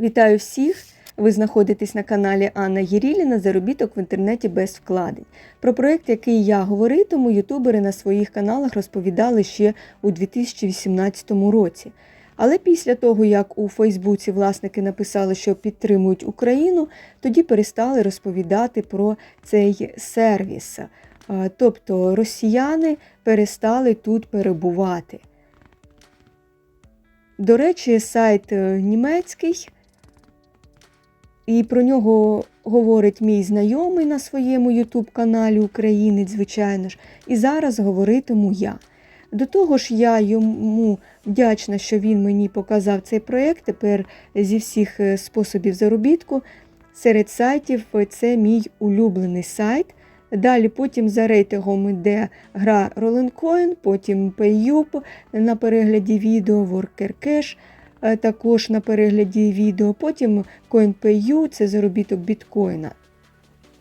Вітаю всіх! Ви знаходитесь на каналі Анна Єріліна Заробіток в інтернеті без вкладень. Про проєкт, який я говоритиму, ютубери на своїх каналах розповідали ще у 2018 році. Але після того, як у Фейсбуці власники написали, що підтримують Україну, тоді перестали розповідати про цей сервіс. Тобто росіяни перестали тут перебувати. До речі, сайт е, німецький, і про нього говорить мій знайомий на своєму ютуб-каналі Українець, звичайно ж, і зараз говоритиму я. До того ж, я йому вдячна, що він мені показав цей проєкт. Тепер зі всіх е, способів заробітку серед сайтів е, це мій улюблений сайт. Далі потім за рейтингом йде гра Rolling потім PayUp на перегляді відео, Worker Cash також на перегляді відео, потім CoinPayU, це заробіток біткоїна.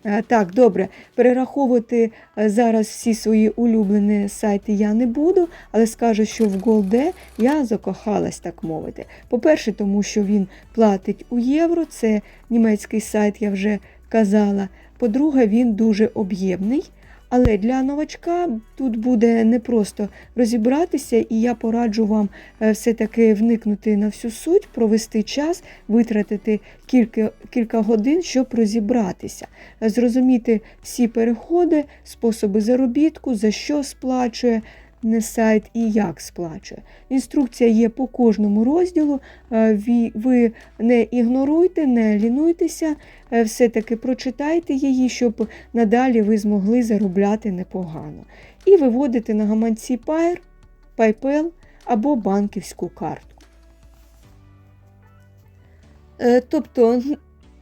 Е, Так, добре, перераховувати е, зараз всі свої улюблені сайти я не буду, але скажу, що в Голде я закохалась, так мовити. По-перше, тому що він платить у євро, це німецький сайт, я вже казала. По-друге, він дуже об'ємний. Але для новачка тут буде непросто розібратися, і я пораджу вам е, все-таки вникнути на всю суть, провести час, витратити кілька, кілька годин, щоб розібратися, зрозуміти всі переходи, способи заробітку, за що сплачує не сайт і як сплачує. Інструкція є по кожному розділу. е, Ви не ігноруйте, не лінуйтеся, е, все-таки прочитайте її, щоб надалі ви змогли заробляти непогано. І виводити на гаманці Pair, PayPal або банківську картку. Е, Тобто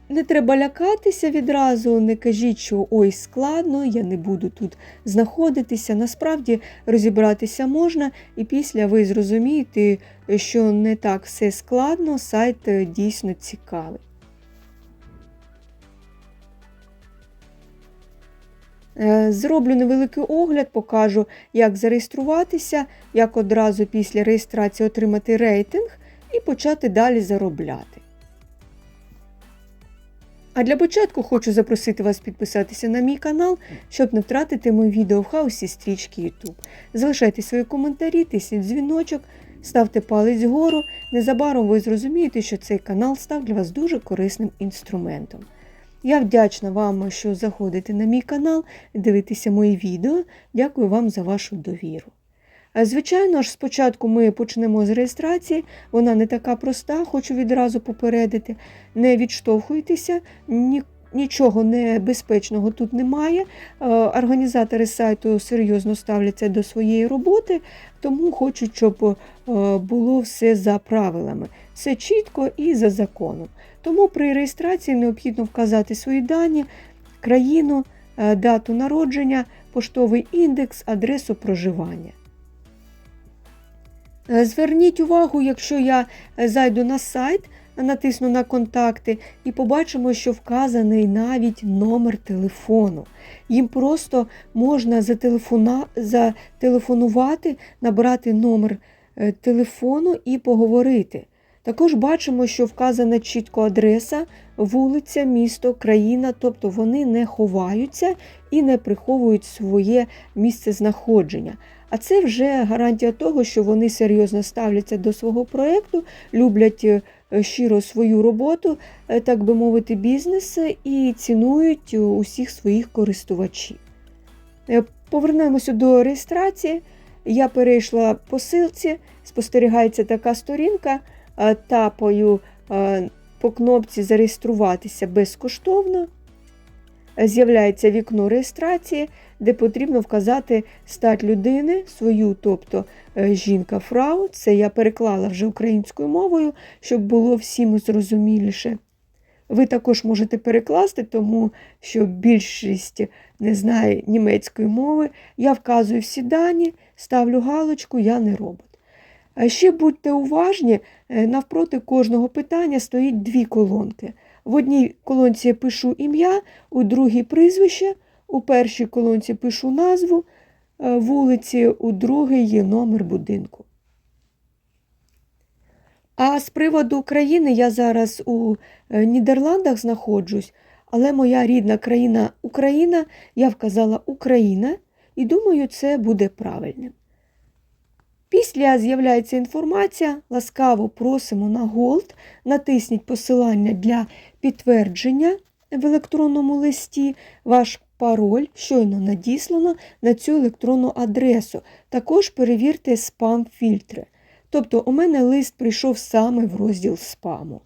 не треба лякатися відразу, не кажіть, що ой, складно, я не буду тут знаходитися. Насправді розібратися можна, і після ви зрозумієте, що не так все складно, сайт е, дійсно цікавий. Е, Зроблю невеликий огляд, покажу, як зареєструватися, як одразу після реєстрації отримати рейтинг і почати далі заробляти. А для початку хочу запросити вас підписатися на мій канал, щоб не втратити мої відео в хаосі стрічки YouTube. Залишайте свої коментарі, тисніть дзвіночок, ставте палець вгору. Незабаром ви зрозумієте, що цей канал став для вас дуже корисним інструментом. Я вдячна вам, що заходите на мій канал, дивитеся мої відео. Дякую вам за вашу довіру. Е, Звичайно ж, спочатку ми почнемо з реєстрації. Вона не така проста, хочу відразу попередити. Не відштовхуйтеся, ні, нічого небезпечного тут немає. Е, Організатори сайту серйозно ставляться до своєї роботи, тому хочуть, щоб е, було все за правилами, все чітко і за законом. Тому при реєстрації необхідно вказати свої дані, країну, дату народження, поштовий індекс, адресу проживання. Е, Зверніть увагу, якщо я е, зайду на сайт, натисну на контакти і побачимо, що вказаний навіть номер телефону. Їм просто можна зателефонувати, набрати номер е, телефону і поговорити. Також бачимо, що вказана чітко адреса, вулиця, місто, країна, тобто вони не ховаються і не приховують своє місце знаходження. А це вже гарантія того, що вони серйозно ставляться до свого проєкту, люблять е, щиро свою роботу, е, так би мовити, бізнес і цінують е, усіх своїх користувачів. Повернемося до реєстрації. Я перейшла по ссылці, спостерігається така сторінка, тапаю е, по кнопці Зареєструватися безкоштовно. З'являється вікно реєстрації, де потрібно вказати стать людини, свою, тобто е, жінка фрау. Це я переклала вже українською мовою, щоб було всім зрозуміліше. Ви також можете перекласти, тому що більшість не знає німецької мови. Я вказую всі дані, ставлю галочку, я не робот. А ще будьте уважні, е, навпроти кожного питання стоїть дві колонки. В одній колонці я пишу ім'я, у другій прізвище, у першій колонці пишу назву е, вулиці, у другій є номер будинку. А з приводу України я зараз у е, Нідерландах знаходжусь, але моя рідна країна Україна, я вказала Україна, і думаю, це буде правильним. Після з'являється інформація, ласкаво просимо на Голд, натисніть посилання для підтвердження в електронному листі, ваш пароль щойно надіслано на цю електронну адресу. Також перевірте спам-фільтри. Тобто у мене лист прийшов саме в розділ спаму.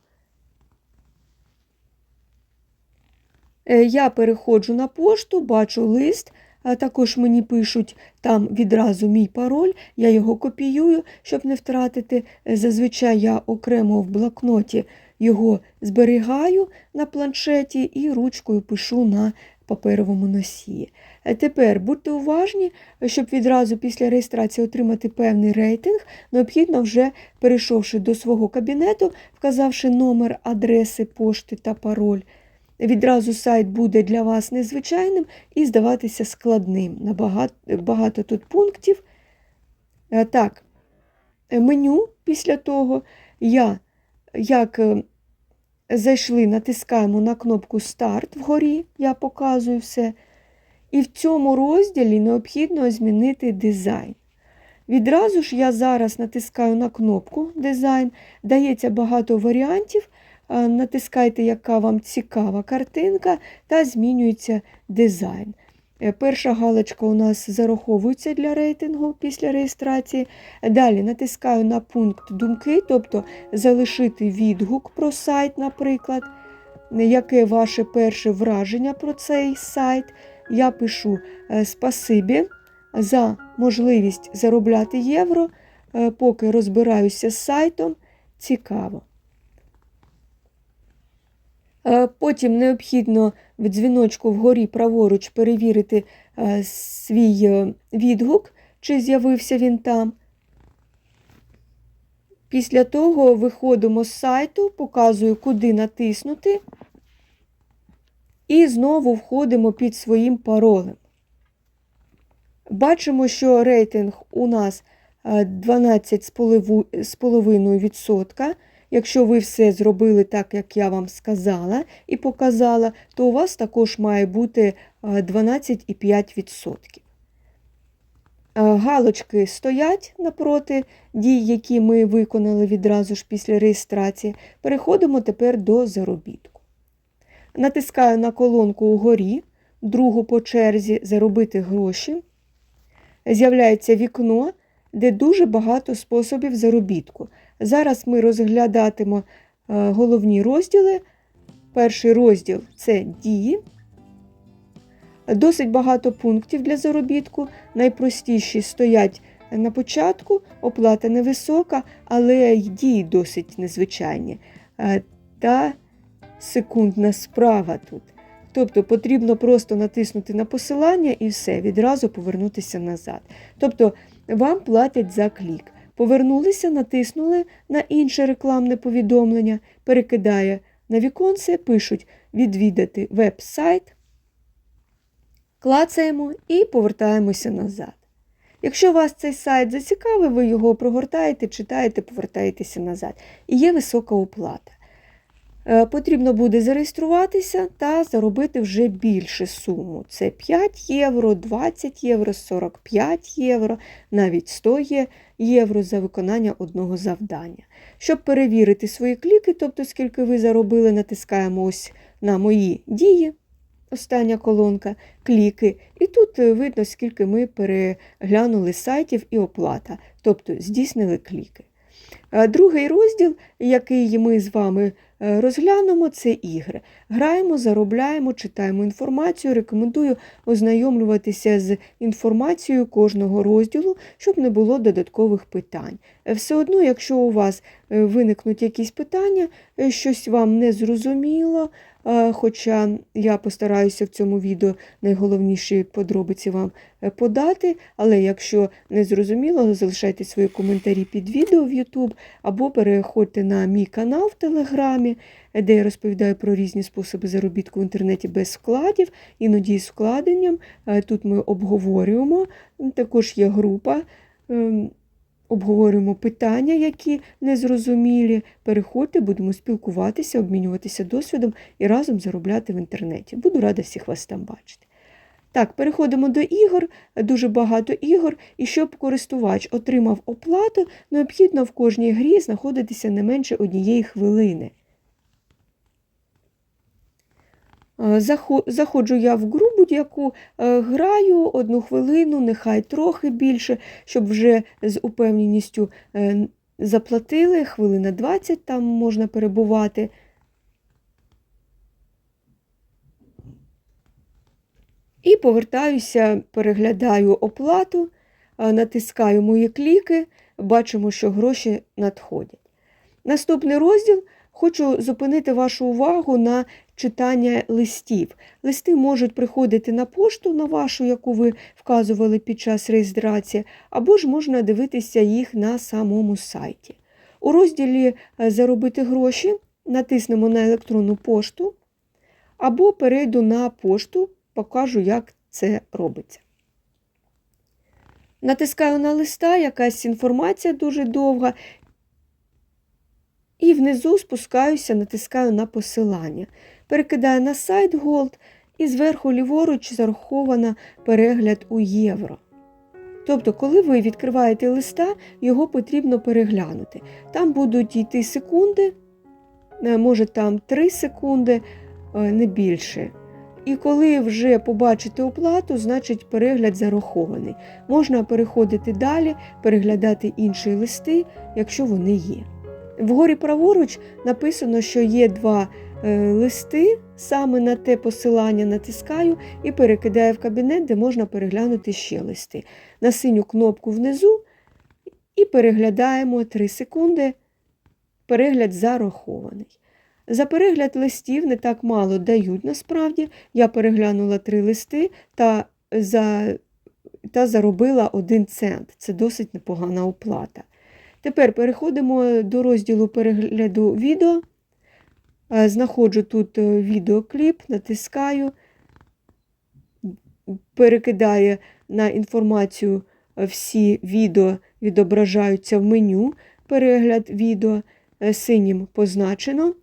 Е, Я переходжу на пошту, бачу лист, а також мені пишуть там відразу мій пароль, я його копіюю, щоб не втратити. Е, Зазвичай я окремо в блокноті його зберігаю на планшеті і ручкою пишу на паперовому носії. Е, Тепер будьте уважні, щоб відразу після реєстрації отримати певний рейтинг, необхідно вже перейшовши до свого кабінету, вказавши номер адреси пошти та пароль. Відразу сайт буде для вас незвичайним і здаватися складним. Набагато багато тут пунктів. Е, Так, е, меню після того я, як зайшли, натискаємо на кнопку Старт вгорі, я показую все. І в цьому розділі необхідно змінити дизайн. Відразу ж я зараз натискаю на кнопку Дизайн, дається багато варіантів. Е, Натискайте, яка вам цікава картинка, та змінюється дизайн. Е, Перша галочка у нас зараховується для рейтингу після реєстрації. Далі натискаю на пункт думки, тобто залишити відгук про сайт, наприклад, яке ваше перше враження про цей сайт. Я пишу е, спасибі за можливість заробляти євро, е, поки розбираюся з сайтом. Цікаво. Е, Потім необхідно в дзвіночку вгорі праворуч перевірити е, свій е, відгук, чи з'явився він там. Після того виходимо з сайту, показую, куди натиснути. І знову входимо під своїм паролем. Бачимо, що рейтинг у нас е, 12,5%. Якщо ви все зробили так, як я вам сказала і показала, то у вас також має бути е, 12,5%. Е, Галочки стоять напроти дій, які ми виконали відразу ж після реєстрації. Переходимо тепер до заробітку. Натискаю на колонку угорі, другу по черзі заробити гроші. З'являється вікно, де дуже багато способів заробітку. Зараз ми розглядатимо е, головні розділи. Перший розділ це дії. Досить багато пунктів для заробітку. Найпростіші стоять на початку, оплата невисока, але й дії досить незвичайні. Е, Та секундна справа тут. Тобто потрібно просто натиснути на посилання і все, відразу повернутися назад. Тобто вам платять за клік. Повернулися, натиснули на інше рекламне повідомлення, перекидає на віконце, пишуть відвідати веб-сайт, клацаємо і повертаємося назад. Якщо вас цей сайт зацікавив, ви його прогортаєте, читаєте, повертаєтеся назад. І є висока оплата. Е, Потрібно буде зареєструватися та заробити вже більше суму. Це 5 євро, 20 євро, 45 євро, навіть 100 євро за виконання одного завдання. Щоб перевірити свої кліки, тобто скільки ви заробили, натискаємо ось на мої дії, остання колонка, кліки. І тут е, видно, скільки ми переглянули сайтів і оплата, тобто здійснили кліки. Е, Другий розділ, який ми з вами розглянемо, це ігри. Граємо, заробляємо, читаємо інформацію. Рекомендую ознайомлюватися з інформацією кожного розділу, щоб не було додаткових питань. Е, Все одно, якщо у вас е, виникнуть якісь питання, е, щось вам не зрозуміло, е, хоча я постараюся в цьому відео найголовніші подробиці вам е, подати, але якщо не зрозуміло, залишайте свої коментарі під відео в YouTube або переходьте на мій канал в Телеграмі, де я розповідаю про різні способи заробітку в інтернеті без вкладів, іноді з вкладенням. Е, Тут ми обговорюємо. Також є група ем, обговорюємо питання, які незрозумілі. Переходьте, будемо спілкуватися, обмінюватися досвідом і разом заробляти в інтернеті. Буду рада всіх вас там бачити. Так, переходимо до ігор, дуже багато ігор, і щоб користувач отримав оплату, необхідно в кожній грі знаходитися не менше однієї хвилини. Заходжу я в гру будь-яку, е, граю одну хвилину, нехай трохи більше, щоб вже з упевненістю е, заплатили, хвилина 20 там можна перебувати. І повертаюся, переглядаю оплату, е, натискаю мої кліки, бачимо, що гроші надходять. Наступний розділ хочу зупинити вашу увагу на читання листів. Листи можуть приходити на пошту на вашу, яку ви вказували під час реєстрації, або ж можна дивитися їх на самому сайті. У розділі е, Заробити гроші натиснемо на електронну пошту, або перейду на пошту, покажу, як це робиться. Натискаю на листа, якась інформація дуже довга, і внизу спускаюся, натискаю на посилання. Перекидаю на сайт Gold і зверху ліворуч зараховано перегляд у євро. Тобто, коли ви відкриваєте листа, його потрібно переглянути. Там будуть йти секунди, е, може там 3 секунди, е, не більше. І коли вже побачите оплату, значить перегляд зарахований. Можна переходити далі, переглядати інші листи, якщо вони є. Вгорі праворуч написано, що є два е, листи, саме на те посилання натискаю і перекидаю в кабінет, де можна переглянути ще листи. На синю кнопку внизу і переглядаємо 3 секунди. Перегляд зарахований. За перегляд листів не так мало дають насправді. Я переглянула три листи та, за, та заробила 1 цент. Це досить непогана оплата. Тепер переходимо до розділу перегляду відео. Е, Знаходжу тут е, відеокліп, натискаю, перекидає на інформацію е, всі відео, відображаються в меню. Перегляд відео синім позначено.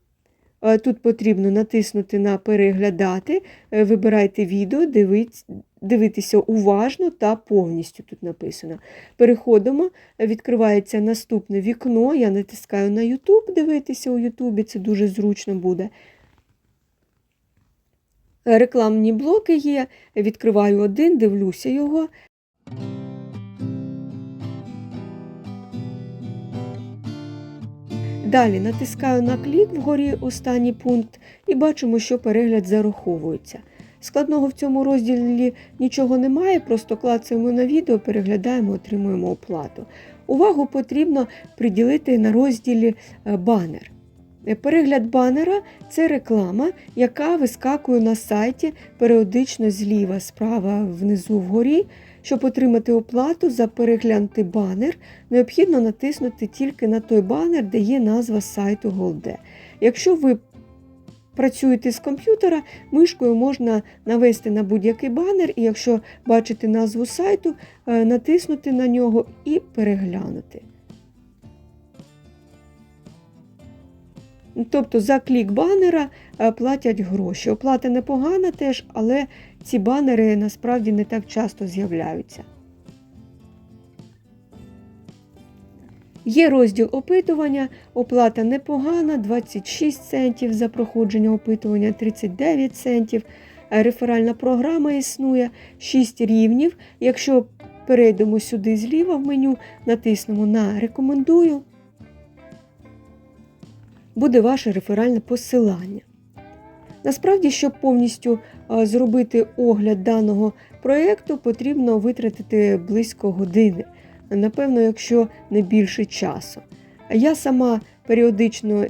Е, Тут потрібно натиснути на Переглядати, Е, вибирайте відео, дивитися уважно та повністю тут написано. Переходимо, відкривається наступне вікно. Я натискаю на YouTube, дивитися у YouTube, це дуже зручно буде. Рекламні блоки є. Відкриваю один, дивлюся його. Далі натискаю на клік вгорі останній пункт і бачимо, що перегляд зараховується. Складного в цьому розділі нічого немає, просто клацаємо на відео, переглядаємо, отримуємо оплату. Увагу потрібно приділити на розділі е, банер. Е, Перегляд банера це реклама, яка вискакує на сайті періодично зліва, справа внизу вгорі. Щоб отримати оплату за переглянути банер, необхідно натиснути тільки на той банер, де є назва сайту Голде. Якщо ви працюєте з комп'ютера, мишкою можна навести на будь-який банер, і якщо бачите назву сайту, е, натиснути на нього і переглянути. Тобто за клік банера е, платять гроші. Оплата непогана теж, але ці банери насправді не так часто з'являються. Є розділ опитування, оплата непогана, 26 центів за проходження опитування, 39 центів. Е, Реферальна програма існує 6 рівнів. Якщо перейдемо сюди зліва в меню, натиснемо на Рекомендую, буде ваше реферальне посилання. Насправді, щоб повністю зробити огляд даного проєкту, потрібно витратити близько години. Напевно, якщо не більше часу. Я сама періодично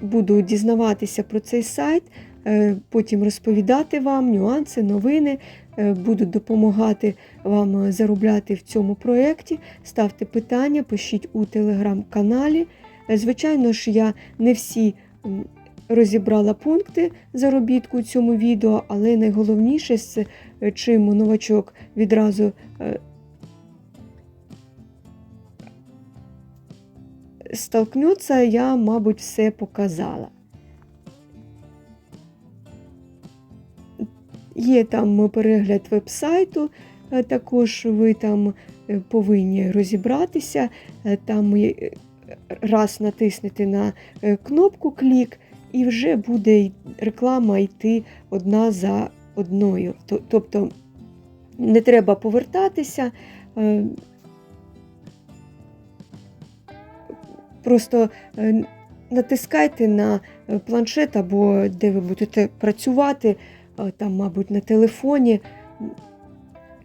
буду дізнаватися про цей сайт, е, потім розповідати вам нюанси, новини, е, буду допомагати вам заробляти в цьому проєкті. Ставте питання, пишіть у телеграм-каналі. Звичайно ж, я не всі розібрала пункти заробітку у цьому відео, але найголовніше, з е, чим новачок відразу е, столкнеться, я, мабуть, все показала. Є там перегляд веб-сайту, е, також ви там повинні розібратися. Там раз натиснете на е, кнопку клік, і вже буде реклама йти одна за одною. Тобто не треба повертатися. е, Просто е, натискайте на планшет або де ви будете працювати, там, мабуть, на телефоні.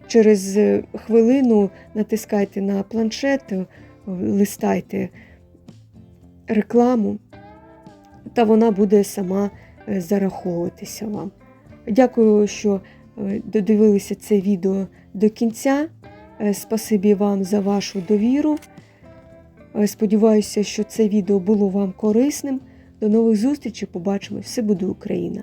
Через хвилину натискайте на планшет, листайте рекламу, та вона буде сама е, зараховуватися вам. Дякую, що е, додивилися це відео до кінця. Е, Спасибі вам за вашу довіру. Сподіваюся, що це відео було вам корисним. До нових зустрічей. Побачимо. Все буде Україна!